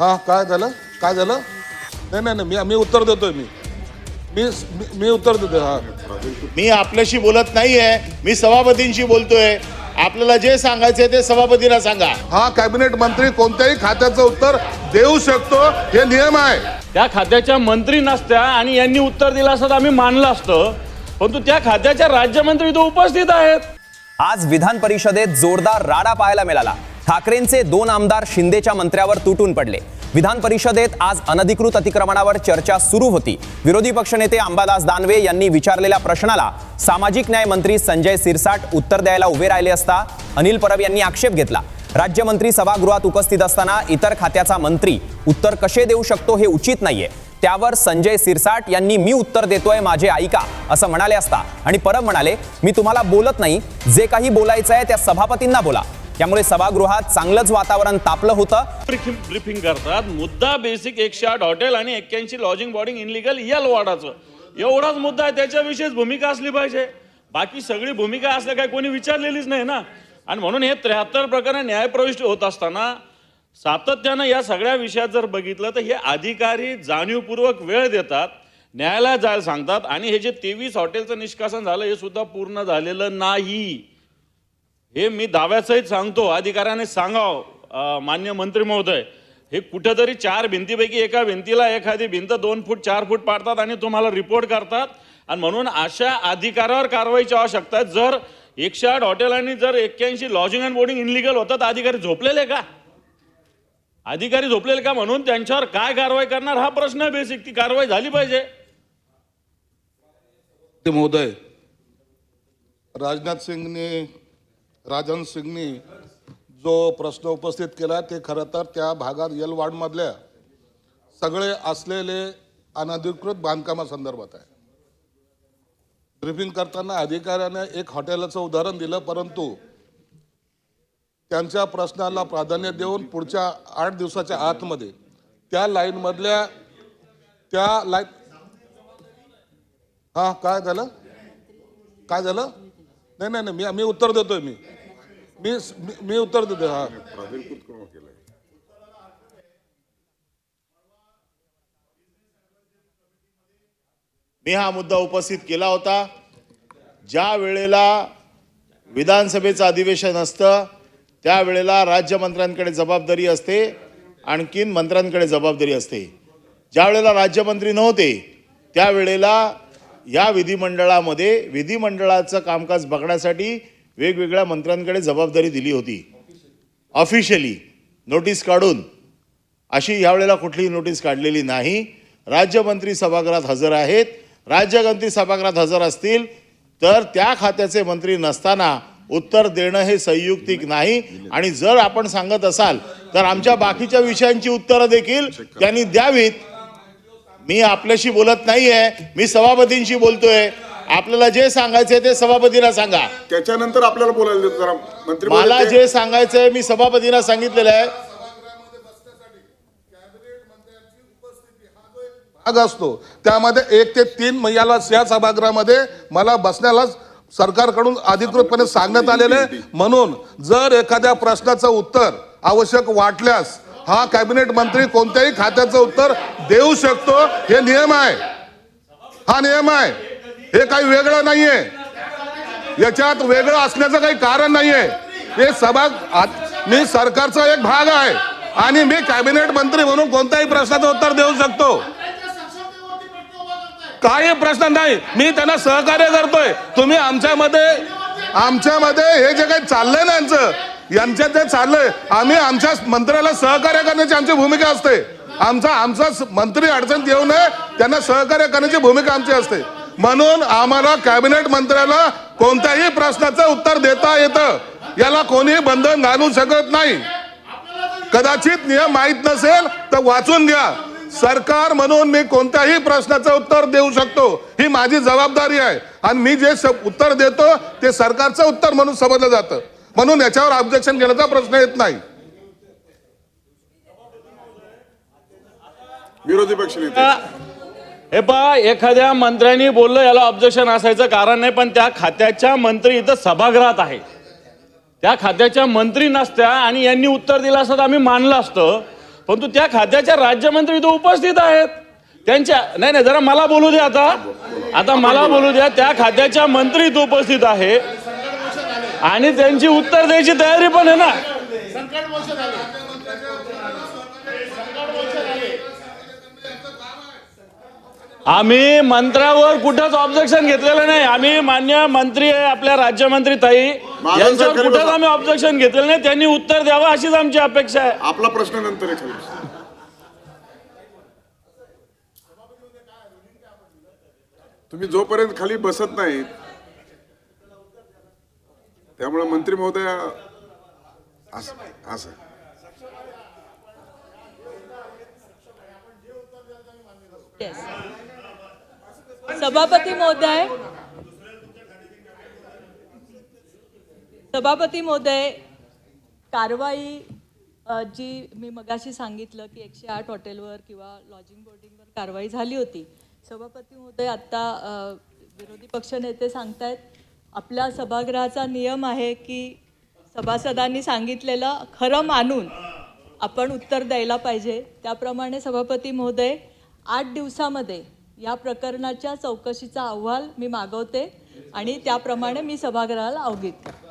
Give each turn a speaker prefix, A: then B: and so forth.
A: हा काय झालं? काय झालं? नाही नाही नाही मी मी उत्तर देतोय मी. मी मी- मी उत्तर देतोय हा.
B: मी आपल्याशी बोलत नाहीये मी सभापतींशी बोलतोय. आपल्याला जे सांगायचंय ते सभापतीला सांगा.
A: हा कॅबिनेट मंत्री कोणत्याही खात्याचं उत्तर देऊ शकतो हे नियम आहे.
C: त्या खात्याच्या मंत्री नसत्या आणि यांनी उत्तर दिलं असतं तर आम्ही मानलं असतं. परंतु त्या खात्याच्या राज्यमंत्री तो उपस्थित आहेत.
D: आज विधान परिषदेत जोरदार राडा पाहायला मिळाला. ठाकरेंचे दोन आमदार शिंदेच्या मंत्र्यावर तुटून पडले. विधान परिषदेत आज अनधिकृत अतिक्रमणावर चर्चा सुरू होती. विरोधी पक्षनेते अंबादास दानवे यांनी विचारलेल्या प्रश्नाला सामाजिक न्याय मंत्री संजय सिरसाट उत्तर द्यायला उभे राहिले असता अनिल परब यांनी आक्षेप घेतला. राज्यमंत्री सभागृहात उपस्थित असताना इतर खात्याचा मंत्री उत्तर कसे देऊ शकतो हे उचित नाहीये. त्यावर संजय सिरसाट यांनी मी उत्तर देतोय माझे ऐका असं म्हणाले असता. आणि परब म्हणाले मी तुम्हाला बोलत नाही. जे काही बोलायचं आहे त्या सभापतींना बोला. त्यामुळे सभागृहात चांगलंच वातावरण तापलं होतं.
C: ब्रीफिंग करतात. मुद्दा बेसिक एकशे आठ हॉटेल आणि एक्क्याऐंशी लॉजिंग बॉर्डिंग इनलिगल या वाडाचं एवढाच मुद्दा आहे त्याच्याविषयीच भूमिका असली पाहिजे. बाकी सगळी भूमिका असल्या काय कोणी विचारलेलीच नाही ना. आणि म्हणून हे त्र्याहत्तर प्रकरण न्यायप्रविष्ट होत असताना सातत्यानं या सगळ्या विषयात जर बघितलं तर हे अधिकारी जाणीवपूर्वक वेळ देतात न्यायालयात जायला सांगतात आणि हे जे तेवीस हॉटेलचं निष्कासन झालं हे सुद्धा पूर्ण झालेलं नाही. हे मी दाव्याचंही सांगतो. अधिकाऱ्याने सांगाव. मान्य मंत्री महोदय हे कुठेतरी चार भिंतीपैकी एका भिंतीला एखादी भिंत दोन फूट चार फूट पाडतात आणि तुम्हाला रिपोर्ट करतात. आणि म्हणून अशा अधिकारावर कारवाईची आवश्यकता आहे जर एकशे आठ आणि जर एक्क्याऐंशी लॉजिंग अँड बोर्डिंग इनलिगल होतात अधिकारी झोपलेले का? अधिकारी झोपलेले का? म्हणून त्यांच्यावर काय कारवाई करणार हा प्रश्न आहे बेसिक ती कारवाई झाली पाहिजे.
A: ते महोदय राजनाथ सिंगने राजन सिंगनी जो प्रश्न उपस्थित केला ते खरं तर त्या भागात येलवाडमधल्या सगळे असलेले अनधिकृत बांधकामासंदर्भात आहे. ब्रिफिंग करताना अधिकाऱ्याने एक हॉटेलाचं उदाहरण दिलं परंतु त्यांच्या प्रश्नाला प्राधान्य देऊन पुढच्या आठ दिवसाच्या आतमध्ये त्या लाईनमधल्या त्या लाईन हा काय झालं? काय झालं? नाही नाही नाही मी मी उत्तर देतोय मी. मी मी- मी उत्तर देतोय हा.
B: मी हा मुद्दा उपस्थित केला होता. ज्या वेळेला विधानसभेचं अधिवेशन असतं त्यावेळेला राज्यमंत्र्यांकडे जबाबदारी असते आणखीन मंत्र्यांकडे जबाबदारी असते. ज्या वेळेला राज्यमंत्री नव्हते त्यावेळेला या विधिमंडळामध्ये विधिमंडळाचं कामकाज बघण्यासाठी वेगवेगळ्या मंत्र्यांकडे जबाबदारी दिली होती. ऑफिशियली नोटीस काढून अशी यावेळेला कुठलीही नोटीस काढलेली नाही. राज्यमंत्री सभागृहात हजर आहेत. राज्यमंत्री सभागृहात हजर असतील तर त्या खात्याचे मंत्री नसताना उत्तर देणं हे संयुक्तिक नाही. आणि जर आपण सांगत असाल तर आमच्या बाकीच्या विषयांची उत्तरं देखील त्यांनी द्यावीत. मी आपल्याशी बोलत नाहीये मी सभापतींशी बोलतोय. आपल्याला जे सांगायचंय ते सभापतीला सांगा.
E: त्याच्यानंतर आपल्याला बोलायला देतो जरा. मंत्री
B: मला जे सांगायचंय मी सभापतींना सांगितलेलं आहे.
A: भाग असतो. त्यामध्ये एक ते तीन महिन्याला या सभागृहामध्ये मला बसण्याला सरकारकडून अधिकृतपणे सांगण्यात आलेले आहे. म्हणून जर एखाद्या प्रश्नाचं उत्तर आवश्यक वाटल्यास हा कॅबिनेट मंत्री कोणत्याही खात्याचं उत्तर देऊ शकतो हे नियम आहे. हा नियम आहे. हे काही वेगळं नाहीये. याच्यात वेगळं असण्याचं काही कारण नाहीये. हे सभा मी सरकारचा एक भाग आहे आणि मी कॅबिनेट मंत्री म्हणून कोणत्याही प्रश्नाचं उत्तर देऊ शकतो. काही प्रश्न नाही. मी त्यांना सहकार्य करतोय. तुम्ही आमच्यामध्ये आमच्यामध्ये हे जे काही चाललंय ना यांचं यांच्यात जे चाललंय. आम्ही आमच्या मंत्र्याला सहकार्य करण्याची आमची भूमिका असते. आमचा आमचा मंत्री अडचणीत येऊ नये त्यांना सहकार्य करण्याची भूमिका आमची असते. म्हणून आम्हाला कॅबिनेट मंत्र्याला कोणत्याही प्रश्नाचं उत्तर देता येतं. याला कोणी बंधन घालू शकत नाही. कदाचित नियम माहीत नसेल तर वाचून घ्या. सरकार म्हणून मी कोणत्याही प्रश्नाचं उत्तर देऊ शकतो ही माझी जबाबदारी आहे. आणि मी जे स- उत्तर देतो ते सरकारचं उत्तर म्हणून समजलं जातं. म्हणून याच्यावर ऑब्जेक्शन घेण्याचा प्रश्न येत नाही.
E: विरोधी पक्ष नेते.
C: हे पहा एखाद्या मंत्र्यांनी बोललं याला ऑब्जेक्शन असायचं कारण नाही पण त्या खात्याच्या मंत्री इथं सभागृहात आहे. त्या खात्याच्या मंत्री नसत्या आणि यांनी उत्तर दिलं असतं आम्ही मानलं असतं. परंतु त्या खात्याच्या राज्यमंत्री इथं उपस्थित आहेत. त्यांच्या नाही नाही जरा मला बोलू द्या आता. आता मला बोलू द्या त्या खात्याच्या मंत्री इथं उपस्थित आहे. आणि त्यांची उत्तर द्यायची तयारी पण आहे ना. आम्ही मंत्र्यावर कुठंच ऑब्जेक्शन घेतलेलं नाही. आम्ही मान्य मंत्री आहे आपल्या राज्यमंत्री ताई. यांच्यावर कुठंच. आम्ही ऑब्जेक्शन घेतलेलं नाही. त्यांनी उत्तर द्यावं अशीच आमची अपेक्षा आहे.
E: आपला प्रश्न नंतर. तुम्ही जोपर्यंत खाली बसत नाही त्यामुळे मंत्री महोदय असं असं.
F: सभापती महोदय सभापती महोदय कारवाई जी मी मगाशी सांगितलं की एकशे आठ हॉटेलवर किंवा लॉजिंग बोर्डिंगवर कारवाई झाली होती. सभापती महोदय आत्ता विरोधी पक्षनेते सांगतायत आपल्या सभागृहाचा नियम आहे की सभासदांनी सांगितलेलं खरं मानून आपण उत्तर द्यायला पाहिजे. त्याप्रमाणे सभापती महोदय आठ दिवसामध्ये या प्रकरणाच्या चौकशीचा अहवाल मी मागवते आणि त्याप्रमाणे मी सभागृहाला अवगत करते.